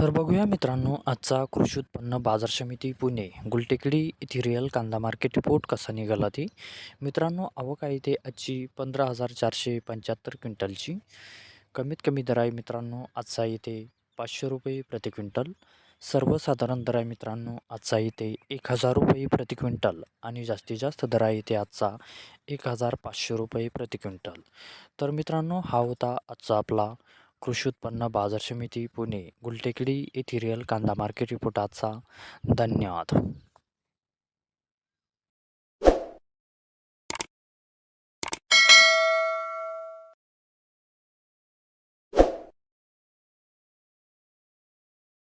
तर बघूया मित्रांनो आजचा कृषी उत्पन्न बाजार समिती पुणे गुलटेकडी इथे रिअल कांदा मार्केट रिपोर्ट कसा निघाला ती? मित्रांनो आवक आहे ते आजची पंधरा हजार चारशे पंच्याहत्तर क्विंटलची. कमीत कमी दर आहे मित्रांनो आजचा येते पाचशे रुपये प्रति क्विंटल. सर्वसाधारण दर आहे मित्रांनो आजचा येते एक हजार रुपये प्रति क्विंटल आणि जास्तीत जास्त दर आहे ते आजचा एक हजार पाचशे रुपये प्रति क्विंटल. तर मित्रांनो हा होता आजचा आपला कृषी उत्पन्न बाजार समिती पुणे गुलटेकडी येथे रिअल कांदा मार्केट रिपोर्ट आजचा. धन्यवाद.